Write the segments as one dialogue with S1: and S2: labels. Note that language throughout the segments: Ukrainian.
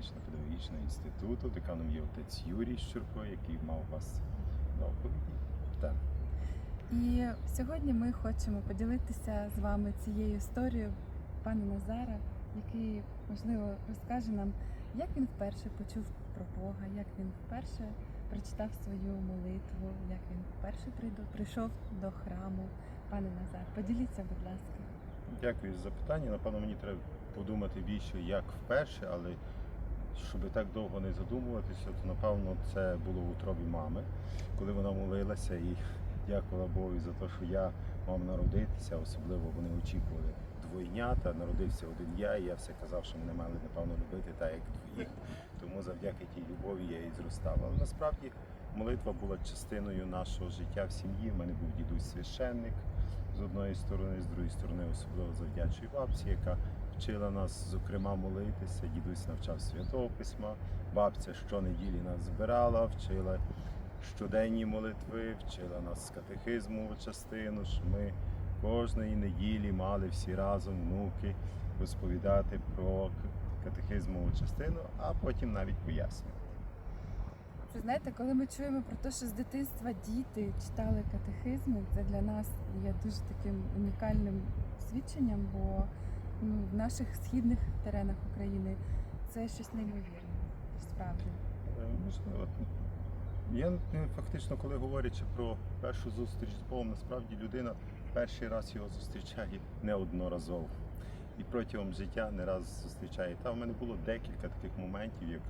S1: практично-педагогічного інституту. Деканом є отець Юрій Щурко, який мав вас доповіді. Так.
S2: І сьогодні ми хочемо поділитися з вами цією історією пана Назара, який, можливо, розкаже нам, як він вперше почув про Бога, як він вперше прочитав свою молитву, як він вперше прийшов до храму. Пане Назар, поділіться, будь ласка.
S1: Дякую за запитання. Напевно, мені треба подумати більше, як вперше, але щоб так довго не задумуватися, то напевно це було в утробі мами, коли вона молилася і дякувала Богу за те, що я мав народитися. Особливо вони очікували двойнята. Народився один я, і я все казав, що мене мали напевно любити так, як двоїх. Тому завдяки тій любові я і зростав. Але насправді молитва була частиною нашого життя в сім'ї. У мене був дідусь священник з одної сторони, з другої сторони, особливо завдячую бабці, яка вчила нас, зокрема, молитися. Дідусь навчав святого письма. Бабця щонеділі нас збирала, вчила щоденні молитви, вчила нас з катехизму частину, що ми кожної неділі мали всі разом внуки розповідати про катехизмову частину, а потім навіть пояснювати.
S2: Це знаєте, коли ми чуємо про те, що з дитинства діти читали катехизми, це для нас є дуже таким унікальним свідченням, бо ну, в наших східних теренах України це щось неймовірне, справді.
S1: Е, Я е, фактично, коли говорячи про першу зустріч з Богом, насправді людина перший раз його зустрічає неодноразово. І протягом життя не раз зустрічає. Та в мене було декілька таких моментів, як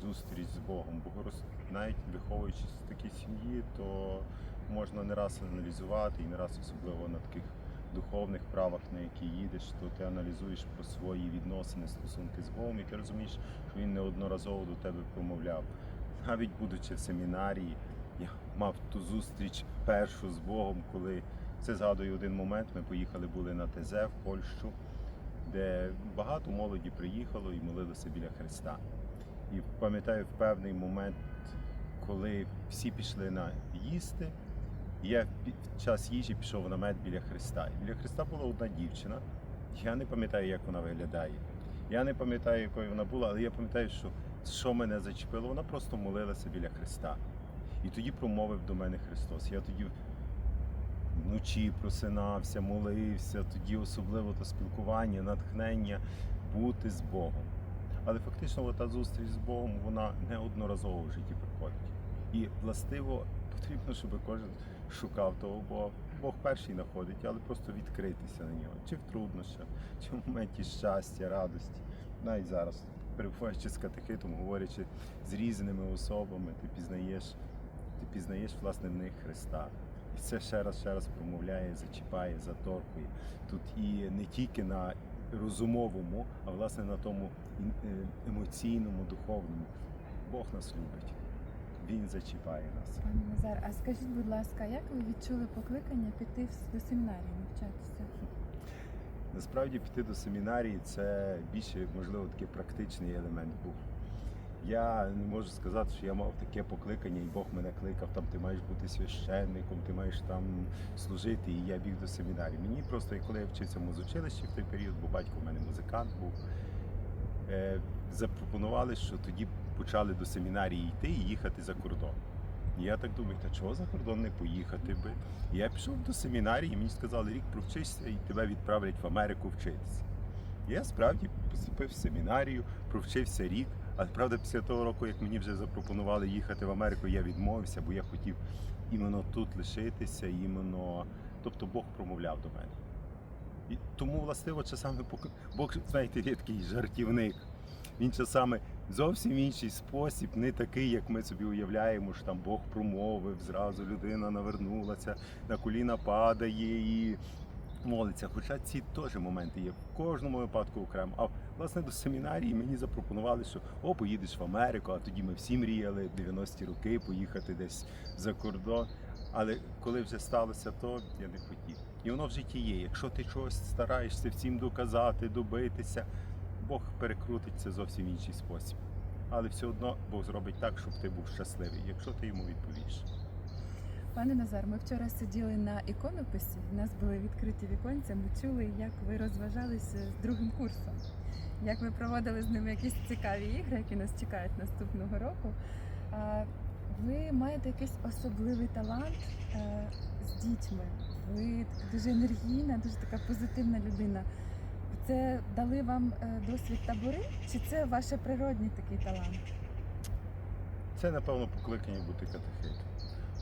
S1: зустріч з Богом. Бо навіть виховуючись в такій сім'ї, то можна не раз аналізувати, і не раз особливо на таких духовних правах, на які їдеш, то ти аналізуєш про свої відносини, стосунки з Богом, і ти розумієш, що він неодноразово до тебе промовляв. Навіть будучи в семінарії, я мав ту зустріч першу з Богом, коли це згадую один момент. Ми поїхали були на ТЗ в Польщу, де багато молоді приїхало і молилося біля Христа. І пам'ятаю в певний момент, коли всі пішли на їсти, я в час їжі пішов в намет біля Христа. І біля Христа була одна дівчина. Я не пам'ятаю, як вона виглядає. Я не пам'ятаю, якою вона була, але я пам'ятаю, що що мене зачепило, вона просто молилася біля Христа. І тоді промовив до мене Христос. Я тоді вночі просинався, молився, тоді особливо то спілкування, натхнення бути з Богом. Але фактично та зустріч з Богом вона неодноразово в житті приходить. І властиво потрібно, щоб кожен шукав того Бога. Бог перший знаходить, але просто відкритися на нього. Чи в труднощах, чи в моменті щастя, радості. Навіть зараз, перебуваючи з катехитом, говорячи з різними особами, ти пізнаєш, ти пізнаєш власне в них Христа. І це ще раз, ще раз промовляє, зачіпає, заторкує. Тут і не тільки на розумовому, а власне на тому е, емоційному, духовному. Бог нас любить. Він зачіпає нас.
S2: Пане Назар, а скажіть, будь ласка, як ви відчули покликання піти до семінарії навчатися?
S1: Насправді піти до семінарії це більше, можливо, такий практичний елемент був. Я не можу сказати, що я мав таке покликання, і Бог мене кликав, там ти маєш бути священником, ти маєш там служити, і я біг до семінарії. Мені просто, коли я вчився в музичилищі в той період, бо батько в мене музикант був, е, запропонували, що тоді почали до семінарії йти і їхати за кордон. І я так думаю, та чого за кордон не поїхати би? І я пішов до семінарії, і мені сказали, рік провчишся і тебе відправлять в Америку вчитися. І я справді поступив в семінарію, провчився рік. Але правда, після того року, як мені вже запропонували їхати в Америку, я відмовився, бо я хотів іменно тут лишитися, іменно. Тобто Бог промовляв до мене. І тому, властиво, часами Бог, знаєте, є такий жартівник. Він часами зовсім інший спосіб, не такий, як ми собі уявляємо, що там Бог промовив, зразу людина навернулася, на коліна падає і молиться. Хоча ці теж моменти є в кожному випадку окремо. А власне до семінарії мені запропонували, що о, поїдеш в Америку, а тоді ми всі мріяли 90-ті роки поїхати десь за кордон. Але коли вже сталося то, я не хотів. І воно в житті є. Якщо ти чогось стараєшся всім доказати, добитися, Бог перекрутить це зовсім в інший спосіб. Але все одно Бог зробить так, щоб ти був щасливий, якщо ти йому відповіш.
S2: Пане Назар, ми вчора сиділи на іконописі. У нас були відкриті віконця. Ми чули, як ви розважалися з другим курсом, як ви проводили з ними якісь цікаві ігри, які нас чекають наступного року. Ви маєте якийсь особливий талант е, з дітьми. Ви дуже енергійна, дуже така позитивна людина. Це дали вам е, досвід табори, чи це ваш природній такий талант?
S1: Це, напевно, покликання бути катехитом.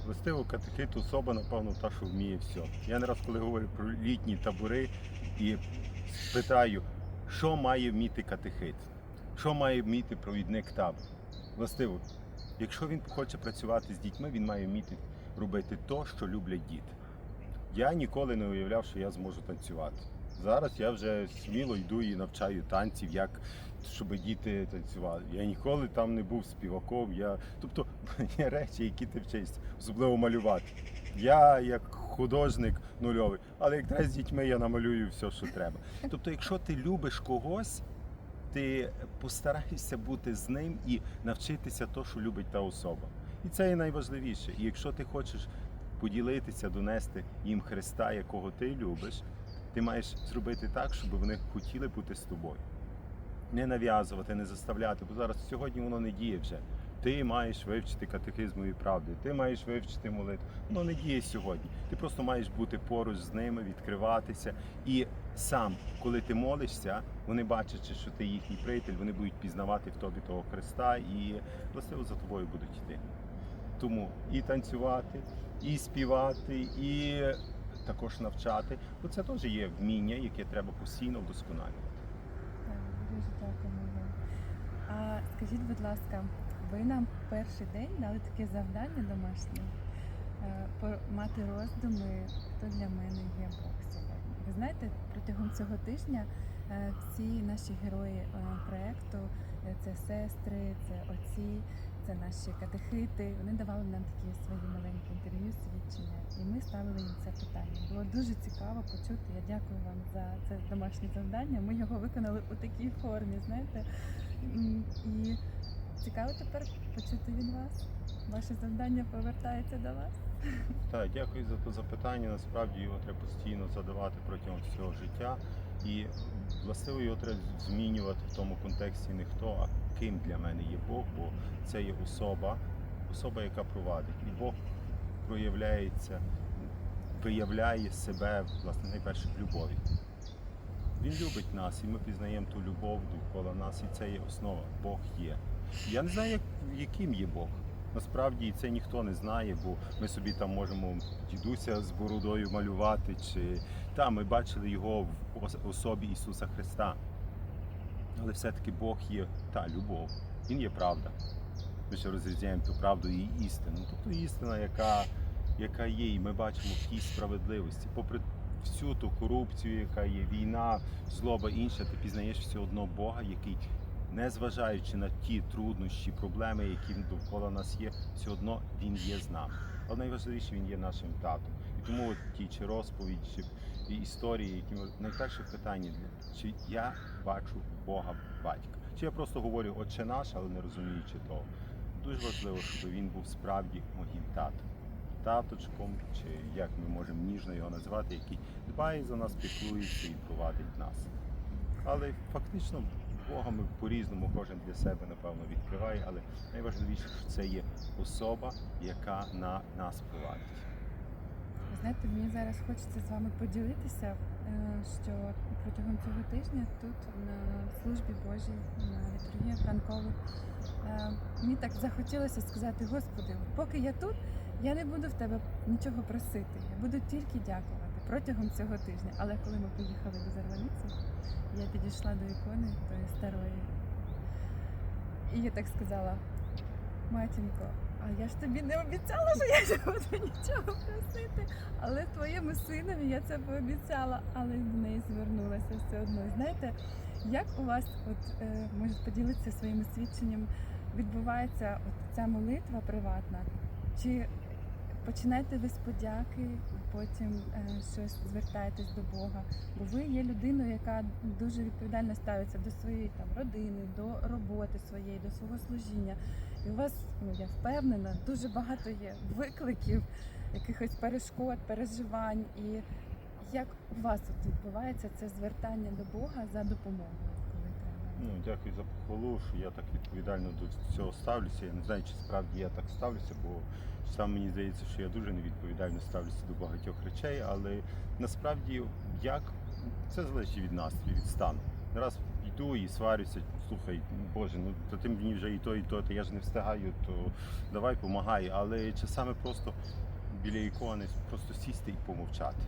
S1: Властиво катехит особа, напевно, та, що вміє все. Я не раз, коли говорю про літні табори і питаю, що має вміти катехит, що має вміти провідник табору. Властиво, якщо він хоче працювати з дітьми, він має вміти робити то, що люблять діти. Я ніколи не уявляв, що я зможу танцювати. Зараз я вже сміло йду і навчаю танців, як щоб діти танцювали. Я ніколи там не був співаком. Я... Тобто є речі, які ти вчишся, особливо малювати. Я як художник нульовий, але як треба з дітьми я намалюю все, що треба. Тобто, якщо ти любиш когось, ти постарайся бути з ним і навчитися то, що любить та особа. І це є найважливіше. І якщо ти хочеш поділитися, донести їм Христа, якого ти любиш, ти маєш зробити так, щоб вони хотіли бути з тобою. Не нав'язувати, не заставляти, бо зараз сьогодні воно не діє вже. Ти маєш вивчити катехизмові правди, ти маєш вивчити молитву. Воно не діє сьогодні. Ти просто маєш бути поруч з ними, відкриватися. І сам, коли ти молишся, вони бачачи, що ти їхній приятель, вони будуть пізнавати в тобі того Христа і властиво за тобою будуть йти. Тому і танцювати, і співати, і також навчати. Бо це теж є вміння, яке треба постійно вдосконалювати.
S2: Так, дуже дякуємо. А скажіть, будь ласка, ви нам перший день дали таке завдання домашнє е, мати роздуми, хто для мене є Бог сьогодні. Ви знаєте, протягом цього тижня е, всі наші герої е, проекту це сестри, це отці, це наші катехити. Вони давали нам такі свої маленькі інтерв'ю, свідчення, і ми ставили їм це питання. Було дуже цікаво почути. Я дякую вам за це домашнє завдання. Ми його виконали у такій формі, знаєте. І цікаво тепер почути від вас. Ваше завдання повертається до вас.
S1: Так, дякую за те запитання. Насправді його треба постійно задавати протягом всього життя. І властиво його треба змінювати в тому контексті не хто, а ким для мене є Бог, бо це є особа, особа, яка провадить. І Бог проявляється, виявляє себе, власне, найперше в любові. Він любить нас, і ми пізнаємо ту любов довкола нас, і це є основа. Бог є. Я не знаю, як, яким є Бог. Насправді це ніхто не знає, бо ми собі там можемо дідуся з бородою малювати, чи та ми бачили його в особі Ісуса Христа. Але все-таки Бог є та любов, Він є правда. Ми ще розрізняємо ту правду і істину. Тобто істина, яка, яка є, і ми бачимо в тій справедливості. Попри всю ту корупцію, яка є, війна, злоба інша, ти пізнаєш все одно Бога, який незважаючи на ті труднощі, проблеми, які довкола нас є, все одно він є з нами. Але найважливіше він є нашим татом. І тому от ті чи розповідь, чи історії, які найперше питання для чи я бачу Бога батька, чи я просто говорю Отче наш, але не розуміючи того. Дуже важливо, щоб він був справді моїм татом. Таточком, чи як ми можемо ніжно його назвати, який дбає за нас, піклується і провадить нас. Але фактично Бога ми по-різному кожен для себе напевно відкриває, але найважливіше, що це є особа, яка на нас провадить.
S2: Знаєте, мені зараз хочеться з вами поділитися, е, що протягом цього тижня тут на службі Божій, на літургіях ранкових, е, мені так захотілося сказати, Господи, поки я тут, я не буду в тебе нічого просити. Я буду тільки дякувати протягом цього тижня. Але коли ми поїхали до Зарваниці, я підійшла до ікони тої старої. І я так сказала, матінко, а я ж тобі не обіцяла, що я не буду нічого просити. Але твоєму синові я це пообіцяла, але до неї звернулася все одно. Знаєте, як у вас, от е, можете поділитися своїм свідченням, відбувається от ця молитва приватна? Чи починайте ви з подяки, потім е, щось звертаєтесь до Бога. Бо ви є людиною, яка дуже відповідально ставиться до своєї там родини, до роботи своєї, до свого служіння. І у вас, ну я впевнена, дуже багато є викликів, якихось перешкод, переживань. І як у вас от відбувається це звертання до Бога за допомогою?
S1: Ну, дякую за похвалу, що я так відповідально до цього ставлюся. Я не знаю, чи справді я так ставлюся, бо сам мені здається, що я дуже невідповідально ставлюся до багатьох речей, але насправді як це залежить від настрою, від стану. Раз йду і сварюся, слухай, Боже, ну то ти мені вже і то, і то, то я ж не встигаю, то давай помагай. Але часами просто біля ікони просто сісти і помовчати.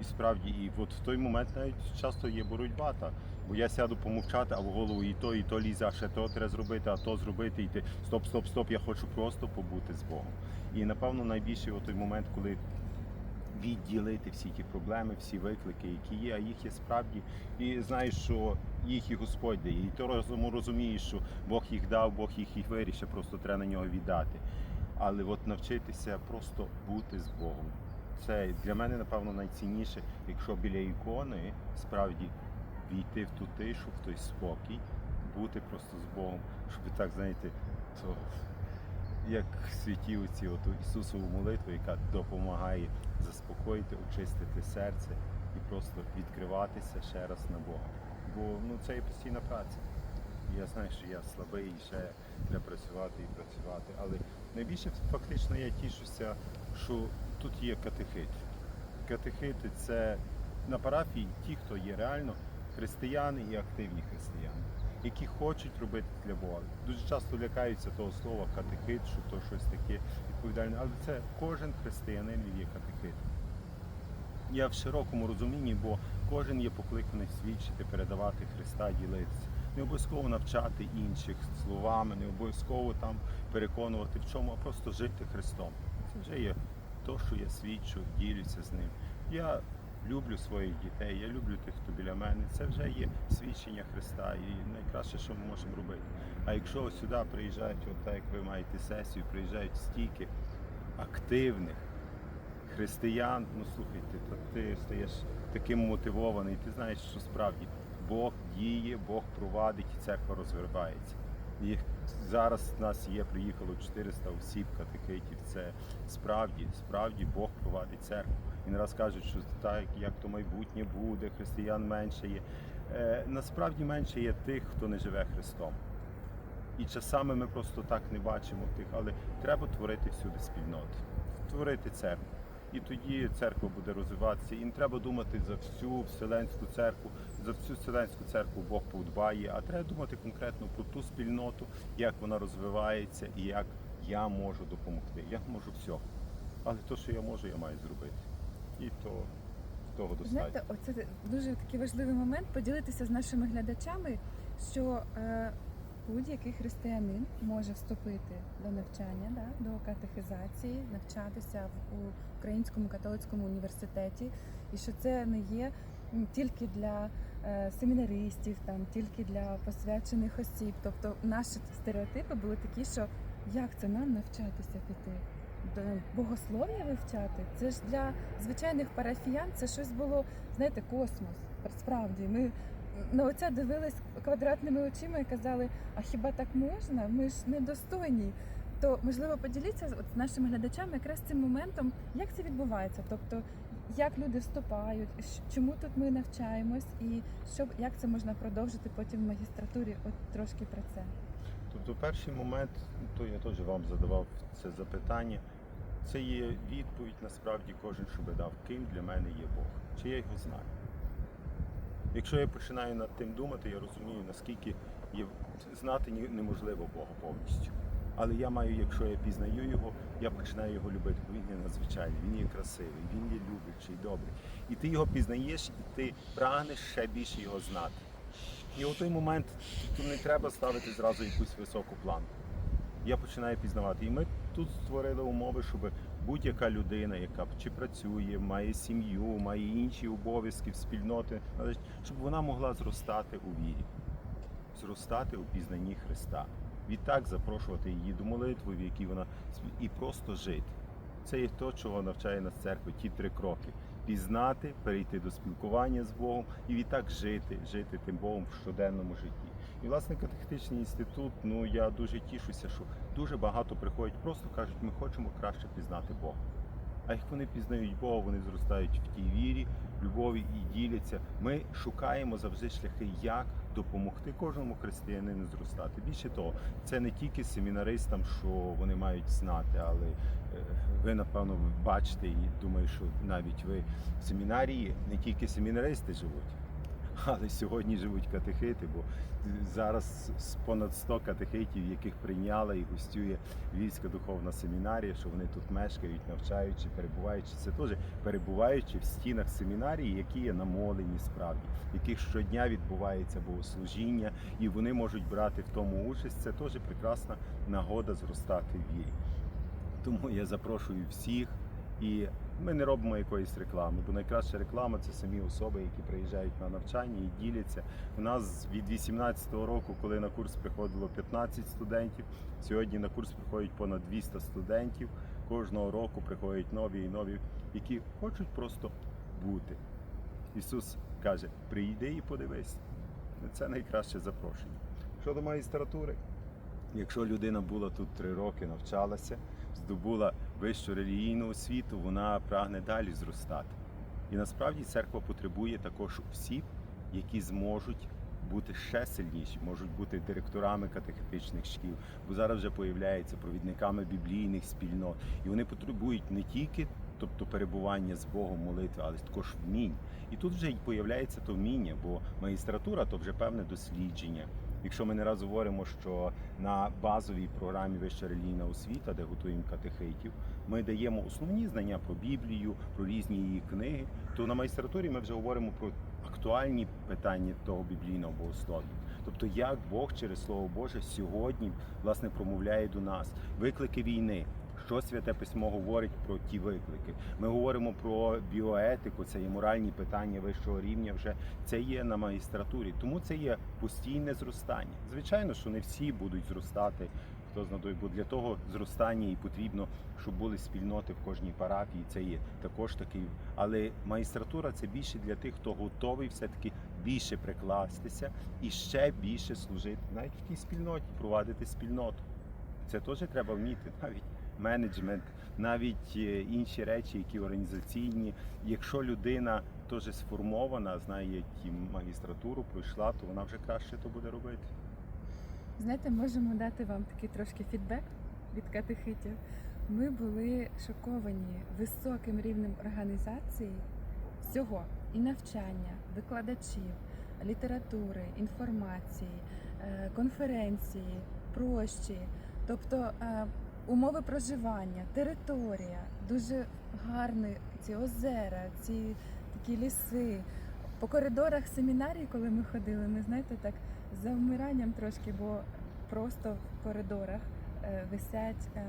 S1: І справді, і от в той момент навіть часто є боротьба. Та, бо я сяду помовчати, а в голову і то, і то лізе, а ще то треба зробити, а то зробити, і ти стоп, стоп, стоп, я хочу просто побути з Богом. І напевно найбільший той момент, коли відділити всі ті проблеми, всі виклики, які є, а їх є справді, і знаєш, що їх і Господь дає. І ти розуму розумієш, що Бог їх дав, Бог їх їх вирішив, просто треба на нього віддати. Але от навчитися просто бути з Богом. Це для мене, напевно, найцінніше, якщо біля ікони справді війти в ту тишу, в той спокій, бути просто з Богом, щоб так, знаєте, то як святі оці от Ісусову молитву, яка допомагає заспокоїти, очистити серце і просто відкриватися ще раз на Бога. Бо ну, це є постійна праця. Я знаю, що я слабий і ще треба працювати і працювати. Але найбільше фактично я тішуся, що тут є катехит. Катехити це на парафії ті, хто є реально християни і активні християни, які хочуть робити для Бога. Дуже часто лякаються того слова катехит, що то щось таке відповідальне, але це кожен християнин є катехит. Я в широкому розумінні, бо кожен є покликаний свідчити, передавати Христа, ділитися. Не обов'язково навчати інших словами, не обов'язково там переконувати в чому, а просто жити Христом. Це вже є то, що я свідчу, ділюся з ним. Я люблю своїх дітей, я люблю тих, хто біля мене. Це вже є свідчення Христа і найкраще, що ми можемо робити. А якщо сюди приїжджають, от так як ви маєте сесію, приїжджають стільки активних християн, ну слухайте, то ти стаєш таким мотивований, ти знаєш, що справді Бог діє, Бог провадить і церква розвивається. Зараз в нас є, приїхало 400 осіб, катехитів. Це справді, справді Бог провадить церкву. Не раз кажуть, що так, як то майбутнє буде, християн менше є. Е, насправді менше є тих, хто не живе Христом. І часами ми просто так не бачимо тих, але треба творити всюди спільноти, творити церкву. І тоді церква буде розвиватися. І не треба думати за всю вселенську церкву, за всю вселенську церкву Бог подбає, а треба думати конкретно про ту спільноту, як вона розвивається і як я можу допомогти. Я можу все. Але те, що я можу, я маю зробити. І то того достатньо.
S2: Знаєте, оце дуже такий важливий момент поділитися з нашими глядачами, що е, будь-який християнин може вступити до навчання, да, до катехизації, навчатися в Українському католицькому університеті, і що це не є тільки для е, семінаристів, там тільки для посвячених осіб. Тобто наші стереотипи були такі, що як це нам навчатися піти? До богослов'я вивчати. Це ж для звичайних парафіян це щось було, знаєте, космос. Справді, ми на оця дивились квадратними очима і казали, а хіба так можна? Ми ж недостойні. То можливо поділіться з нашими глядачами якраз цим моментом, як це відбувається, тобто як люди вступають, чому тут ми навчаємось, і що як це можна продовжити потім в магістратурі? От трошки про це.
S1: Тобто перший момент, то я теж вам задавав це запитання. Це є відповідь насправді кожен, щоб дав, ким для мене є Бог, чи я його знаю. Якщо я починаю над тим думати, я розумію, наскільки є, знати неможливо Бога повністю. Але я маю, якщо я пізнаю його, я починаю його любити, бо він є надзвичайний, він є красивий, він є люблячий, добрий. І ти його пізнаєш, і ти прагнеш ще більше його знати. І у той момент тут не треба ставити зразу якусь високу планку. Я починаю пізнавати. І ми тут створили умови, щоб будь-яка людина, яка чи працює, має сім'ю, має інші обов'язки, спільноти, щоб вона могла зростати у вірі, зростати у пізнанні Христа. Відтак запрошувати її до молитви, в якій вона і просто жити. Це є то, чого навчає нас церква, ті три кроки. Пізнати, перейти до спілкування з Богом і відтак жити, жити тим Богом в щоденному житті. І власне катехетичний інститут, ну я дуже тішуся, що дуже багато приходять, просто кажуть, ми хочемо краще пізнати Бога. А як вони пізнають Бога, вони зростають в тій вірі, любові і діляться. Ми шукаємо завжди шляхи, як допомогти кожному християнину зростати. Більше того, це не тільки семінаристам, що вони мають знати, але е, ви напевно бачите і думаю, що навіть ви в семінарії не тільки семінаристи живуть. Але сьогодні живуть катехити, бо зараз понад 100 катехитів, яких прийняла і гостює Львівська духовна семінарія, що вони тут мешкають, навчаючи, перебуваючи. Це теж перебуваючи в стінах семінарії, які є намолені справді, яких щодня відбувається богослужіння, і вони можуть брати в тому участь. Це теж прекрасна нагода зростати в вірі. Тому я запрошую всіх. І ми не робимо якоїсь реклами, бо найкраща реклама це самі особи, які приїжджають на навчання і діляться. У нас від 18-го року, коли на курс приходило 15 студентів, сьогодні на курс приходять понад 200 студентів. Кожного року приходять нові і нові, які хочуть просто бути. Ісус каже: прийди і подивись. Це найкраще запрошення. Щодо магістратури, якщо людина була тут три роки, навчалася, здобула вищу релігійну освіту, вона прагне далі зростати. І насправді церква потребує також всіх, які зможуть бути ще сильніші, можуть бути директорами катехетичних шкіл, бо зараз вже появляються провідниками біблійних спільнот, і вони потребують не тільки тобто перебування з Богом, молитви, але також вмінь. І тут вже й появляється то вміння, бо магістратура то вже певне дослідження. Якщо ми не раз говоримо, що на базовій програмі вища релігійна освіта, де готуємо катехитів, ми даємо основні знання про Біблію, про різні її книги, то на майстратурі ми вже говоримо про актуальні питання того біблійного богослов'я. Тобто, як Бог через Слово Боже сьогодні власне промовляє до нас виклики війни. Що святе письмо говорить про ті виклики? Ми говоримо про біоетику, це є моральні питання вищого рівня. Вже це є на магістратурі, тому це є постійне зростання. Звичайно, що не всі будуть зростати. Хто знадобить, бо для того зростання і потрібно, щоб були спільноти в кожній парафії. Це є також такий. Але магістратура це більше для тих, хто готовий все-таки більше прикластися і ще більше служити, навіть в тій спільноті, провадити спільноту. Це теж треба вміти, навіть менеджмент, навіть е, інші речі, які організаційні. Якщо людина теж сформована, знає ті магістратуру, пройшла, то вона вже краще то буде робити.
S2: Знаєте, можемо дати вам такий трошки фідбек від катехитів. Ми були шоковані високим рівнем організації всього і навчання, викладачів, літератури, інформації, е, конференції, прощі, тобто е, умови проживання, територія, дуже гарні ці озера, ці такі ліси. По коридорах семінарії, коли ми ходили, ми знаєте, так за вмиранням трошки, бо просто в коридорах е, висять е,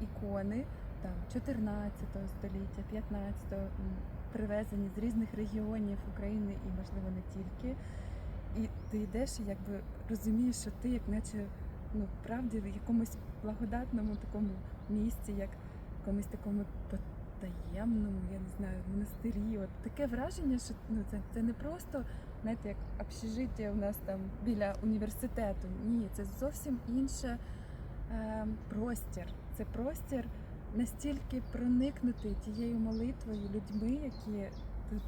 S2: ікони там 14 століття, 15 м, привезені з різних регіонів України і, можливо, не тільки. І ти йдеш і якби розумієш, що ти як наче ну, правді в якомусь благодатному такому місці, як в якомусь такому потаємному, я не знаю, монастирі. От таке враження, що ну, це, це не просто знаєте, як общежиття у нас там біля університету. Ні, це зовсім інше е, простір. Це простір настільки проникнутий тією молитвою людьми, які тут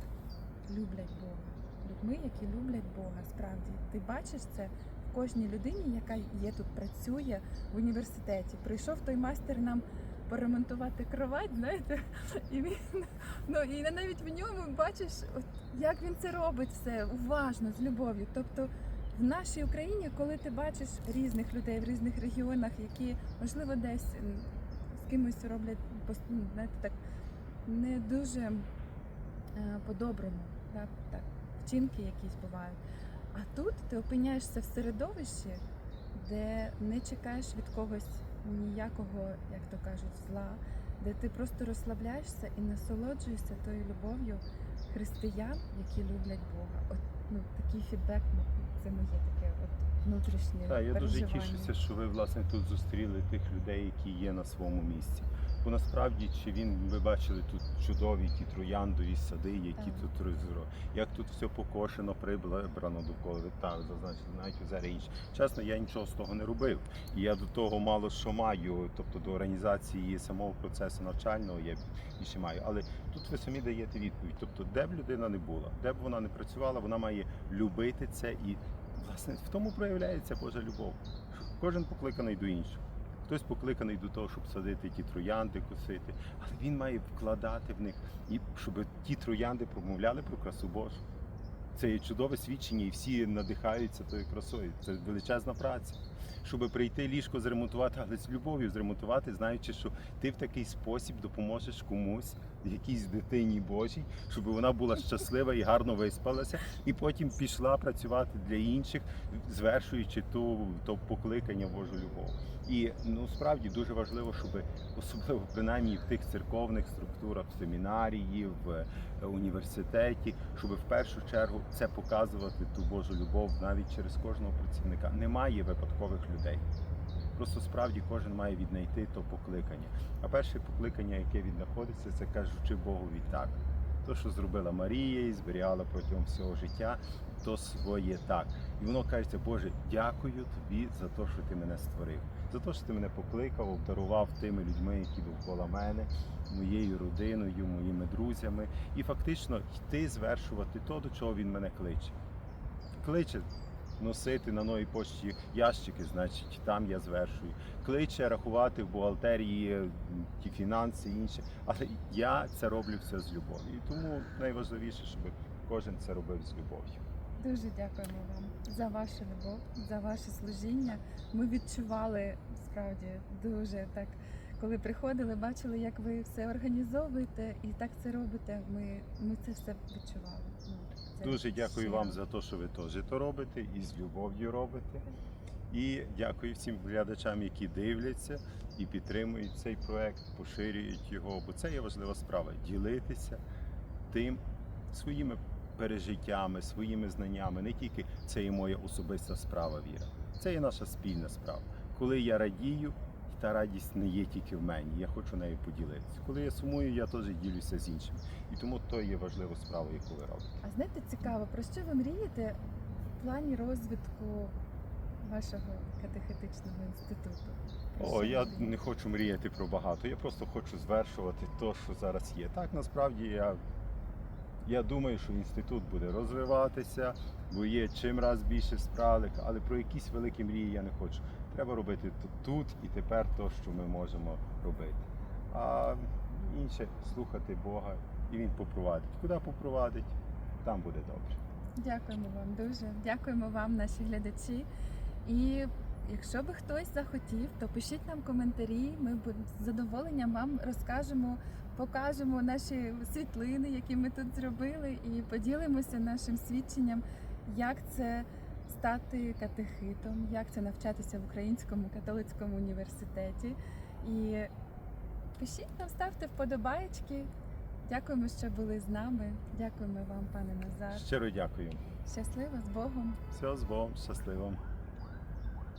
S2: люблять Бога. Людьми, які люблять Бога, справді. Ти бачиш це кожній людині, яка є тут, працює в університеті. Прийшов той майстер нам поремонтувати кровать, знаєте, і він ну і навіть в ньому бачиш, як він це робить все уважно, з любов'ю. Тобто в нашій Україні, коли ти бачиш різних людей в різних регіонах, які можливо десь з кимось роблять ну, знаєте, так не дуже е, по-доброму, так, так, вчинки якісь бувають. А тут ти опиняєшся в середовищі, де не чекаєш від когось ніякого, як то кажуть, зла, де ти просто розслабляєшся і насолоджуєшся тою любов'ю християн, які люблять Бога. От ну такий фідбек, це моє таке от внутрішнє
S1: Так, я дуже тішуся, що ви власне тут зустріли тих людей, які є на своєму місці. Бо насправді, чи він ви бачили тут чудові ті трояндові сади, які
S2: Так.
S1: тут розро, як тут все покошено, прибрано довкола. Так зазначили, навіть озера інші. Чесно, я нічого з того не робив. І я до того мало що маю, тобто до організації самого процесу навчального я більше маю. Але тут ви самі даєте відповідь. Тобто, де б людина не була, де б вона не працювала, вона має любити це і власне в тому проявляється Божа любов. Кожен покликаний до іншого. Хтось покликаний до того, щоб садити ті троянди, косити, але він має вкладати в них, і щоб ті троянди промовляли про красу Божу. Це є чудове свідчення, і всі надихаються тою красою. Це величезна праця. Щоб прийти ліжко зремонтувати, але з любов'ю зремонтувати, знаючи, що ти в такий спосіб допоможеш комусь, якійсь дитині Божій, щоб вона була щаслива і гарно виспалася, і потім пішла працювати для інших, звершуючи ту то покликання Божу любов. І ну справді дуже важливо, щоб особливо принаймні в тих церковних структурах, в семінарії, в е, університеті, щоб в першу чергу це показувати ту Божу любов навіть через кожного працівника. Немає випадкових людей. Просто справді кожен має віднайти то покликання. А перше покликання, яке віднаходиться, це кажучи Богові так. То, що зробила Марія і зберігала протягом всього життя, то своє так. І воно кажеться, Боже, дякую тобі за те, що ти мене створив, за те, що ти мене покликав, обдарував тими людьми, які довкола мене, моєю родиною, моїми друзями, і фактично йти звершувати то, до чого він мене кличе. Кличе носити на новій пошті ящики, значить там я звершую. Кличе рахувати в бухгалтерії ті фінанси і інше. Але я це роблю все з любов'ю. І тому найважливіше, щоб кожен це робив з любов'ю.
S2: Дуже дякуємо вам за вашу любов, за ваше служіння. Ми відчували справді дуже так, коли приходили, бачили, як ви все організовуєте і так це робите. Ми, ми це все відчували.
S1: Дуже дякую вам за те, що ви теж то робите і з любов'ю робите. І дякую всім глядачам, які дивляться і підтримують цей проект, поширюють його, бо це є важлива справа ділитися тим своїми пережиттями, своїми знаннями. Не тільки це є моя особиста справа віра, це є наша спільна справа. Коли я радію, та радість не є тільки в мені. Я хочу нею поділитися. Коли я сумую, я теж ділюся з іншими. І тому то є важлива справа, яку ви робите.
S2: А знаєте, цікаво, про що ви мрієте в плані розвитку вашого катехетичного інституту? Про
S1: О, я
S2: мрієте?
S1: не хочу мріяти про багато. Я просто хочу звершувати те, що зараз є. Так, насправді я, я думаю, що інститут буде розвиватися, бо є чим раз більше справ, але про якісь великі мрії я не хочу. Треба робити тут і тепер те, що ми можемо робити. А інше слухати Бога, і він попровадить. Куди попровадить, там буде добре.
S2: Дякуємо вам дуже. Дякуємо вам, наші глядачі. І якщо би хтось захотів, то пишіть нам коментарі. Ми з задоволенням вам розкажемо, покажемо наші світлини, які ми тут зробили, і поділимося нашим свідченням, як це стати катехитом, як це навчатися в Українському католицькому університеті. І пишіть нам, ставте вподобаєчки. Дякуємо, що були з нами. Дякуємо вам, пане Назар.
S1: Щиро дякую.
S2: Щасливо з Богом.
S1: Все з Богом, щасливо.